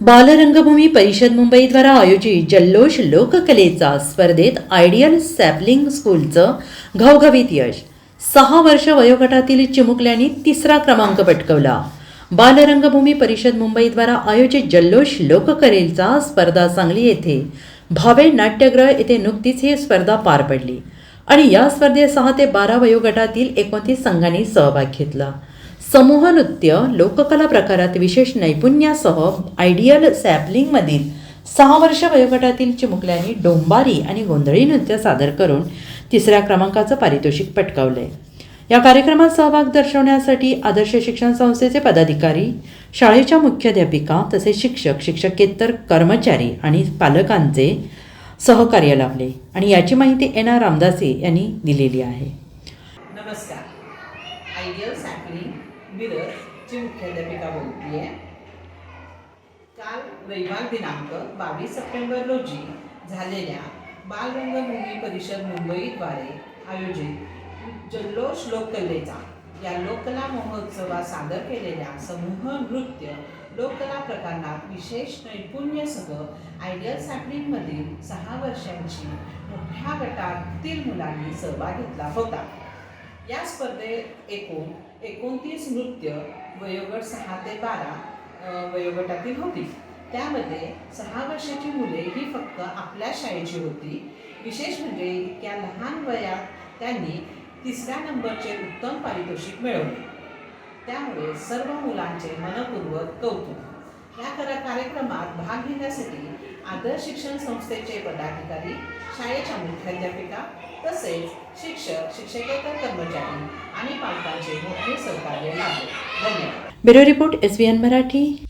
बालरंगभूमी परिषद मुंबईद्वारा आयोजित जल्लोष लोककलेचा स्पर्धेत आयडियल सॅपलिंग स्कूलचं घवघवीत यश. सहा वर्ष वयोगटातील चिमुकल्यांनी तिसरा क्रमांक पटकवला. बालरंगभूमी परिषद मुंबईद्वारा आयोजित जल्लोष लोककलेचा स्पर्धा सांगली येथे भावे नाट्यगृह येथे नुकतीच ही स्पर्धा पार पडली आणि या स्पर्धेत सहा ते बारा वयोगटातील एकोणतीस संघांनी सहभाग घेतला. समूह नृत्य लोककला प्रकारात विशेष नैपुण्यासह आयडियल सॅपलिंगमधील सहा वर्ष वयोगटातील चिमुकल्यांनी डोंबारी आणि गोंधळी नृत्य सादर करून तिसऱ्या क्रमांकाचं पारितोषिक पटकावलंय. या कार्यक्रमात सहभाग दर्शवण्यासाठी आदर्श शिक्षण संस्थेचे पदाधिकारी शाळेच्या मुख्याध्यापिका तसेच शिक्षक शिक्षकेतर कर्मचारी आणि पालकांचे सहकार्य लाभले आणि याची माहिती एन आर रामदासे यांनी दिलेली आहे. नमस्कार. आयडियल ची मिरजची मुख्याध्यापिका बोलतीये काल रविवार दिनांक बावीस सप्टेंबर रोजी झालेल्या बालरंगभूमी परिषद मुंबईद्वारे आयोजित जल्लोष लोककलेचा या लोककला महोत्सवात सादर केलेल्या समूह नृत्य लोककला प्रकारात विशेष नैपुण्यसह आयडियल सॅपलिंगमधील सहा वर्षांची मोठ्या गटातील मुलांनी सहभाग घेतला होता. या स्पर्धेत एकूण एकोणतीस नृत्य वयोगट सहा ते बारा वयोगटातील होती. त्यामध्ये सहा वर्षाची मुले ही फक्त आपल्या शाळेची होती. विशेष म्हणजे इतक्या लहान वयात त्यांनी तिसऱ्या नंबरचे उत्तम पारितोषिक मिळवले. त्यामुळे सर्व मुलांचे मनपूर्वक कौतुक. या कर कार्यक्रमात भाग घेण्यासाठी आदर्श शिक्षण संस्थेचे पदाधिकारी शाळेच्या मुख्याध्यापिका तसेच शिक्षक शिक्षकेतर कर्मचारी आणि पालकांचे मोठे सहकार्य लाभले. धन्यवाद. Bureau report S N Marathi.